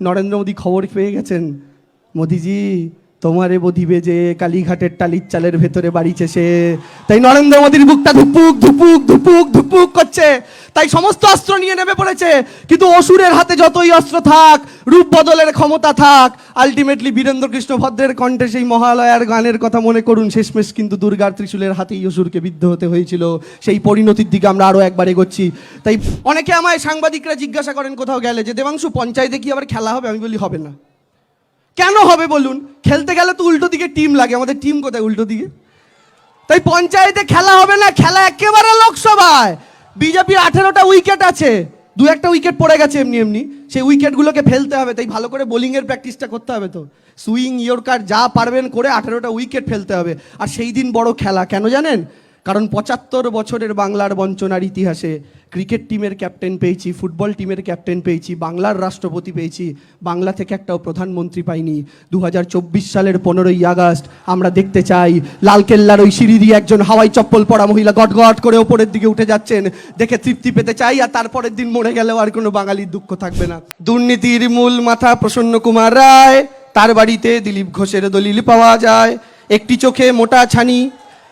নরেন্দ্র মোদী খবর পেয়ে গেছেন। মোদিজি তোমারে বধিবে যে কালীঘাটের টালির চালের ভেতরে বাড়িছে সে। তাই নরেন্দ্র মোদীর বুকটা ধুপুক ধুপুক ধুপুক ধুপুক করছে। তাই সমস্ত অস্ত্র নিয়ে নেমে পড়েছে। কিন্তু অসুরের হাতে যতই অস্ত্র থাক, রূপ বদলের ক্ষমতা থাক আলটিমেটলি বীরেন্দ্র কৃষ্ণ ভদ্রের কণ্ঠে সেই মহালয়ার গানের কথা মনে করুন। শেষমেশ কিন্তু দুর্গার ত্রিশূলের হাতেই অসুরকে বিদ্ধ হতে হয়েছিল। সেই পরিণতির দিকে আমরা আরও একবার এগোচ্ছি। তাই অনেকে আমায় সাংবাদিকরা জিজ্ঞাসা করেন, কোথাও গেলে যে, দেবাংশু, পঞ্চায়েতে কি আবার খেলা হবে? আমি বলি, হবে না। কেন হবে বলুন? খেলতে গেলে তো উল্টো দিকে টিম লাগে। আমাদের টিম কোথায় উল্টো দিকে? তাই পঞ্চায়েতে খেলা হবে না, খেলা একেবারে লোকসভায়। বিজেপির আঠেরোটা উইকেট আছে। দু একটা উইকেট পড়ে গেছে এমনি এমনি। সেই উইকেটগুলোকে ফেলতে হবে। তাই ভালো করে বোলিংয়ের প্র্যাকটিসটা করতে হবে তো। সুইং ইয়র্কার যা পারবেন করে আঠেরোটা উইকেট ফেলতে হবে। আর সেই দিন বড় খেলা। কেন জানেন? কারণ পঁচাত্তর বছরের বাংলার বঞ্চনার ইতিহাসে ক্রিকেট টিমের ক্যাপ্টেন পেয়েছি, ফুটবল টিমের ক্যাপ্টেন পেয়েছি, বাংলার রাষ্ট্রপতি পেয়েছি, বাংলা থেকে একটাও প্রধানমন্ত্রী পাইনি। দু হাজার চব্বিশ সালের পনেরোই আগস্ট আমরা দেখতে চাই লালকেল্লার ওই সিঁড়ি দিয়ে একজন হাওয়াই চপ্পল পরা মহিলা গট গট করে ওপরের দিকে উঠে যাচ্ছেন। দেখে তৃপ্তি পেতে চাই আর তারপরের দিন মরে গেলেও আর কোনো বাঙালির দুঃখ থাকবে না। দুর্নীতির মূল মাথা প্রসন্ন কুমার রায়, তার বাড়িতে দিলীপ ঘোষের দলিল পাওয়া যায়। একটি চোখে মোটা ছানি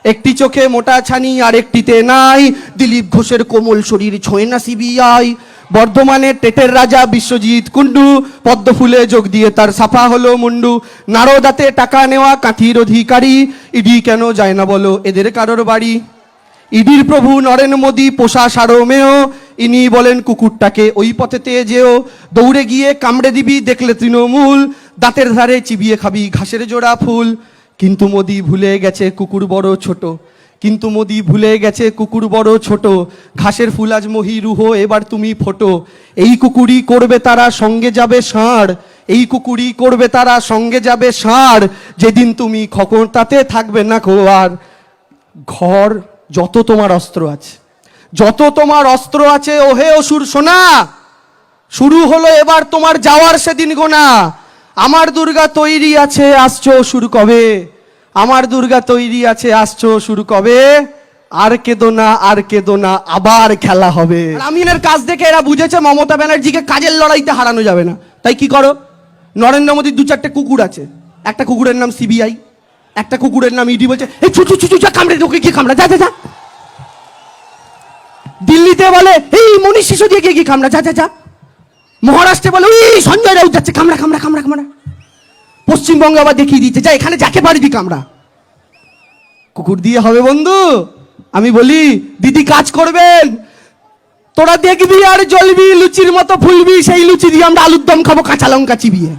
একটি চোখে মোটা ছানি আর একটিতে নাই। দিলীপ ঘোষের কোমল শরীর ছোঁয় না সিবিআই। বর্ধমানে টেটের রাজা বিশ্বজিৎ কুণ্ডু, পদ্মফুলে যোগ দিয়ে তার সাফা হলো মুন্ডু। নারদাতে টাকা নেওয়া কাঁথির অধিকারী। ইডি কেন যায় না বলো এদের কারোর বাড়ি? ইডির প্রভু নরেন মোদী পোষা সারমেয়। ইনি বলেন কুকুরটাকে ওই পথেতে যেও। দৌড়ে গিয়ে কামড়ে দিবি দেখলে তৃণমূল। দাঁতের ধারে চিবিয়ে খাবি ঘাসের জোড়া ফুল। কিন্তু মোদি ভুলে গেছে কুকুর বড় ছোট। কিন্তু মোদি ভুলে গেছে কুকুর বড় ছোট। ঘাসের ফুল আজ মহি রুহ, এবার তুমি ফোটো। এই কুকুরই করবে তারা, সঙ্গে যাবে ষাঁড়। এই কুকুরই করবে তারা, সঙ্গে যাবে ষাঁড়। যেদিন তুমি খকর, তাতে থাকবে না খো আর ঘর, যত তোমার অস্ত্র আছে, যত তোমার অস্ত্র আছে, ওহে অসুর সোনা। শুরু হলো এবার তোমার যাওয়ার সেদিন গোনা। আমার দুর্গা তৈরি আছে, আসছো শুরু কবে? আমার দুর্গা তৈরি আছে, আসছো শুরু কবে? আর কেদো না, আর কেদো না, আবার খেলা হবে। আমিনের কাজ দেখে এরা বুঝেছে, মমতা ব্যানার্জিকে কাজের লড়াইতে হারানো যাবে না। তাই কি করো? নরেন্দ্র মোদীর দু চারটে কুকুর আছে। একটা কুকুরের নাম সিবিআই, একটা কুকুরের নাম ইডি বলছে, এই ছুচু ছুচু, যা কামড়ে ওকে কি কামড়া, যা যা যা। দিল্লিতে বলে, এই মনীষ সিসোদিয়া গিয়ে কি কামড়া, যা যা যা। মহারাষ্ট্রে বলে ওই সঞ্জয় রাউত যাচ্ছে, কামড়া কামড়া কামড়া কামড়া। পশ্চিমবঙ্গে আবার দেখিয়ে দিচ্ছে যা, এখানে যাকে পারবি কামড়া। কুকুর দিয়ে হবে বন্ধু, আমি বলি, দিদি কাজ করবেন। তোরা দেখবি আর জ্বলবি, লুচির মতো ফুলবি, সেই লুচি দিয়ে আমরা আলুর দম খাব, কাঁচা লঙ্কা চিবিয়ে।